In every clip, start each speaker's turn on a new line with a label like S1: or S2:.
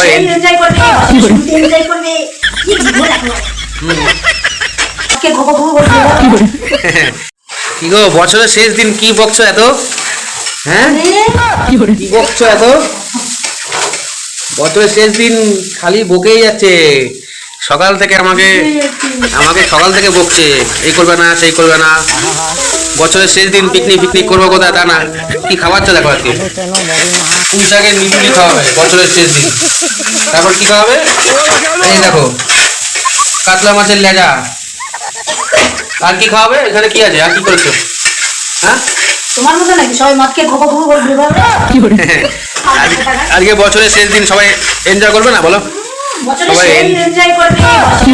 S1: সবাই
S2: এনজয় করবে এনজয় করবে কি
S1: কি গো বছরের শেষ দিন কি বকছো এত? হ্যাঁ? কি বকছো এত? বছরের শেষ দিন খালি বকেই যাচ্ছে। সকাল থেকে আমাকে আমাকে সকাল থেকে বকছে এই করবে না সেই করবে না। বছরের শেষ দিন পিকনিক পিকনিক করব কোথায় তা না। কি খাওয়াচ্ছে দেখো আজকে? পুঁই শাকের নিবুলি খাওয়াবে বছরের শেষ দিন। তারপর কি খাওয়াবে? এই দেখো কাতলা মাছের লেজা। আর কি খাওয়াবে? এখানে কি আছে? আর কি করেছ? হ্যাঁ?
S2: তোমার মতো নাকি? সবাই
S1: আজকে- বছরের শেষ দিন সবাই এনজয় করবে না? বলো। সবাই
S2: এনজয় করবে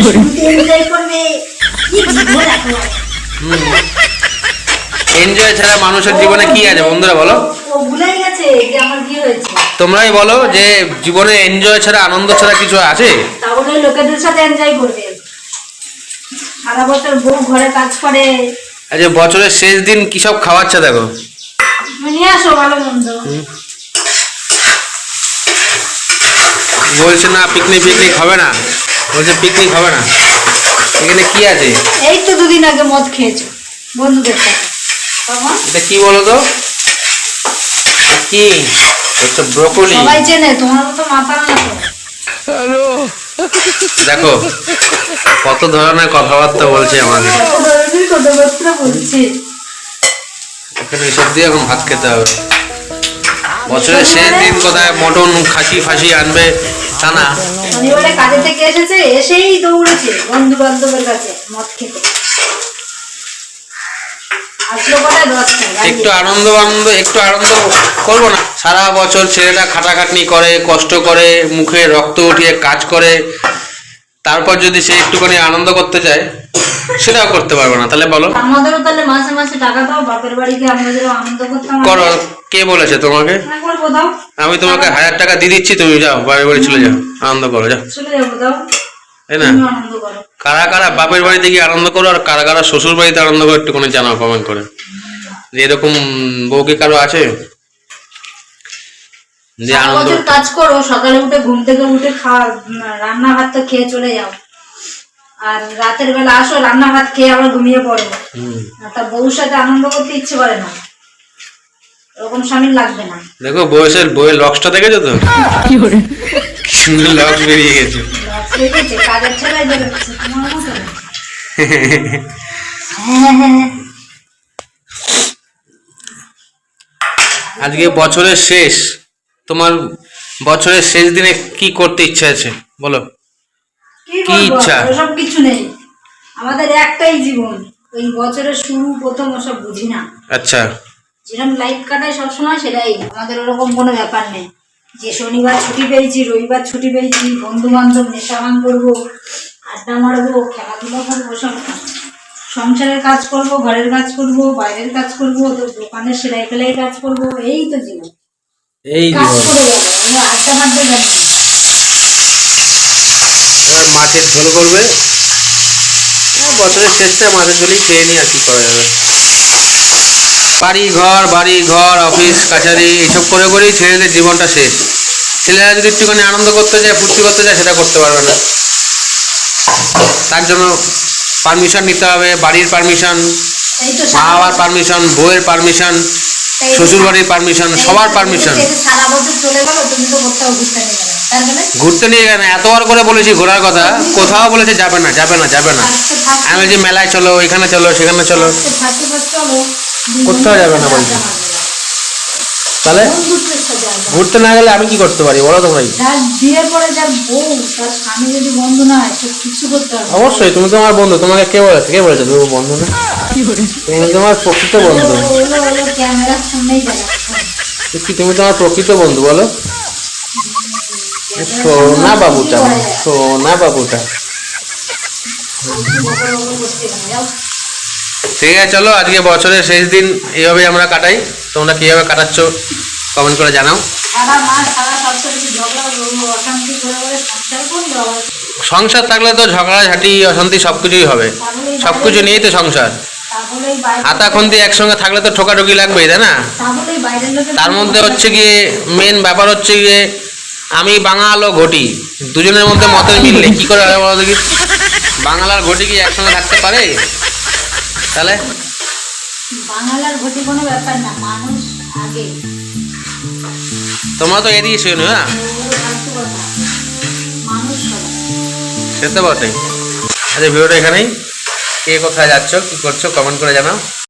S2: করবে।
S1: ছাড়া মানুষের জীবনে কি আছে বন্ধুরা বলো?
S2: ও ভুলেই গেছে যে আমার বিয়ে হয়েছে।
S1: তোমরাই বলো যে জীবনে এনজয় ছাড়া আনন্দ ছাড়া কিছু আছে?
S2: তাহলে লোকেদের সাথে এনজয় করবে। সারা বছর বউ ঘরে কাজ করে।
S1: আজকে বছরের শেষ দিন কি সব খাওয়াচ্ছে দেখো?
S2: নিয়ে আসো ভালো মন্দ।
S1: বলছে না পিকনিক পিকনিক হবে না। বলছে পিকনিক হবে না। এখানে কি আছে?
S2: এই তো দুদিন আগে মদ খেয়েছো বন্ধুদের সাথে।
S1: এটা কি বলো তো কি? হচ্ছে ব্রোকলি
S2: সবাই চেনে তোমার মতো মাথা না তো
S1: দেখো কত ধরনের কথাবার্তা বলছে আমাকে
S2: কথাবার্তা বলছে।
S1: এখানে এসব দিয়ে এখন ভাত খেতে হবে। বছরের শেষ দিন কোথায় মটন খাসি ফাসি আনবে তা না
S2: শনিবারে কাজে থেকে এসেছে এসেই দৌড়েছে বন্ধু বান্ধবের কাছে মদ খেতে।
S1: একটু আনন্দ আনন্দ একটু আনন্দ করব না। সারা বছর ছেলেটা খাটাখাটনি করে কষ্ট করে মুখে রক্ত উঠিয়ে কাজ করে তারপর যদি সে একটুখানি আনন্দ করতে চায় সেটাও করতে পারবে না। তাহলে বলো।
S2: আমাদেরও তাহলে মাসে মাসে টাকা দাও বাপের আমাদেরও আনন্দ করতাম
S1: করো। কে বলেছে তোমাকে?
S2: দাও।
S1: আমি তোমাকে হাজার টাকা দিয়ে দিচ্ছি তুমি যাও বাড়ি বাড়ি চলে যাও আনন্দ করো যাও।
S2: চলে যাব দাও।
S1: তাই না?
S2: করো।
S1: কারা বাপের বাড়িতে গিয়ে আনন্দ করো আর কারা কারা শ্বশুর বাড়িতে আনন্দ করো একটুখানি জানাও কমেন্ট করে। এরকম বউ কি কারও আছে?
S2: বছর কাজ করো সকালে উঠে ঘুম থেকে উঠে খাওয়া রান্না ভাত তো খেয়ে চলে যাও। আর রাতের বেলা আসো রান্না ভাত খেয়ে আবার ঘুমিয়ে পড়ো। তার বউর সাথে আনন্দ করতে ইচ্ছে করে না। ওরকম স্বামীর লাগবে না।
S1: দেখো বয়সের বইয়ের লক্সটা দেখেছ তো? কি সুন্দর লক্স বেরিয়ে গেছে।
S2: কাজের ছেলে বেরোচ্ছে তোমার মতো না।
S1: আজকে বছরের শেষ। তোমার বছরের শেষ দিনে কি করতে ইচ্ছা আছে? বলো।
S2: কি
S1: ইচ্ছা?
S2: ওসব কিছু নেই। আমাদের একটাই জীবন। ওই বছরের শুরু প্রথম ওসব বুঝি না।
S1: আচ্ছা।
S2: যেরকম লাইফ কাটায় সবসময় সেটাই। আমাদের ওরকম কোনো ব্যাপার নেই। যে শনিবার ছুটি পেয়েছি রবিবার ছুটি পেয়েছি বন্ধু বান্ধব নেশা ভাঙ করব আড্ডা মারবো খেলাধুলা করব সব সংসারের কাজ করব ঘরের কাজ করব বাইরের কাজ করব দোকানের সেলাই ফেলাই কাজ করব এই তো জীবন।
S1: এই মাছের ঝোল করবে। বছরের শেষটা মাছের ঝোলই খেয়ে নি আর কি করা যাবে। বাড়ি ঘর বাড়ি ঘর অফিস কাছারি এইসব করে করেই ছেলেদের জীবনটা শেষ। ছেলেরা যদি একটুখানি আনন্দ করতে যায় ফুর্তি করতে যায় সেটা করতে পারবে না। তার জন্য পারমিশন নিতে হবে বাড়ির পারমিশন মা বাবার পারমিশন বউয়ের পারমিশন শ্বশুর বাড়ির পারমিশন সবার পারমিশন
S2: ঘুরতে নিয়ে গেলে। মানে
S1: এতবার করে বলেছি ঘোরার কথা কোথাও বলেছে যাবে না যাবে না যাবে না। আমি যে মেলায় চলো এখানে চলো সেখানে চলো। কোথাও যাবে না বলছে। তাহলে। ঘুরতে না গেলে আমি কি করতে পারি? বলো তো
S2: ভাই বিয়ের পরে যার বউ তার স্বামী যদি বন্ধু না হয় কিছু করতে হবে
S1: অবশ্যই তুমি তো আমার বন্ধু। তোমাকে কে বলেছে? কে বলেছে তুমি বন্ধু না? তুমি তোমার প্রকৃত বন্ধু।
S2: ও হলো হলো ক্যামেরার
S1: কি তুমি তোমার প্রকৃত বন্ধু বলো। সোনা বাবুটা সোনা বাবুটা। ঠিক আছে চলো আজকে বছরের শেষ দিন এইভাবে আমরা কাটাই। তোমরা কীভাবে কাটাচ্ছ কমেন্ট করে জানাও।
S2: সংসার
S1: থাকলে তো ঝগড়াঝাটি অশান্তি সব কিছুই হবে সব কিছু নিয়েই তো সংসার।
S2: বাইরে
S1: হাতাখন্তি একসঙ্গে থাকলে তো ঠোকাঠুকি লাগবেই তাই না? তার মধ্যে হচ্ছে গিয়ে মেন ব্যাপার হচ্ছে গিয়ে আমি বাঙাল ও ঘটি। দুজনের মধ্যে মতের মিল নেই। কি করে বলো দেখি? বাঙাল আর ঘটি কি একসঙ্গে থাকতে পারে? তাহলে?
S2: বাংলার ঘটি কোনো ব্যাপার না মানুষ আগে।
S1: তোমরা তো এদিকে শুনো হ্যাঁ সে তো বটেই আচ্ছা ভিডিওটা এখানেই। কে কোথায় যাচ্ছ কি করছ কমেন্ট করে জানাও।